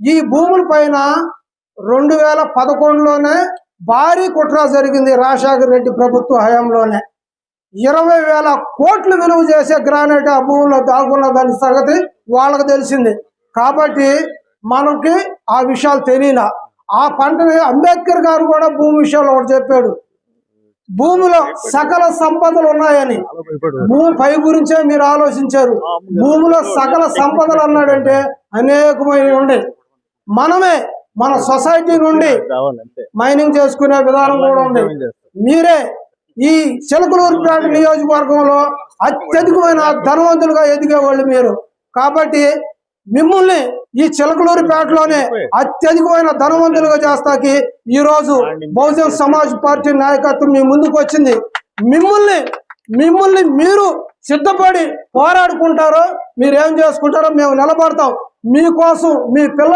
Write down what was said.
ఈ భూముల పైన రెండు వేల పదకొండులోనే భారీ కుట్ర జరిగింది రాజశేఖర రెడ్డి ప్రభుత్వ హయాంలోనే. ఇరవై వేల కోట్లు విలువ చేసే గ్రానైట్ ఆ భూముల్లో దాగున్న దాని సంగతి వాళ్ళకి తెలిసింది. కాబట్టి మనకి ఆ విషయాలు తెలియలా. ఆ పంటని అంబేద్కర్ గారు కూడా భూమి విషయంలో ఒకటి చెప్పాడు. భూమిలో సకల సంపదలు ఉన్నాయని. భూమి పై గురించే మీరు ఆలోచించారు. భూమిలో సకల సంపదలు అన్నాడంటే అనేకమైన ఉండే. మనమే మన సొసైటీ నుండి మైనింగ్ చేసుకునే విధానం కూడా ఉంది. మీరే ఈ చిలకలూరుపేట నియోజకవర్గంలో అత్యధికమైన ధనవంతులుగా ఎదిగే వాళ్ళు మీరు. కాబట్టి మిమ్మల్ని ఈ చిలకలూరుపేటలోనే అత్యధికమైన ధనవంతులుగా చేస్తాకి ఈ రోజు బహుజన్ సమాజ్ పార్టీ నాయకత్వం మీ ముందుకు వచ్చింది. మిమ్మల్ని మిమ్మల్ని మీరు సిద్ధపడి పోరాడుకుంటారో మీరు ఏం చేసుకుంటారో మేము నిలబడతాం. మీకోసం మీ పిల్ల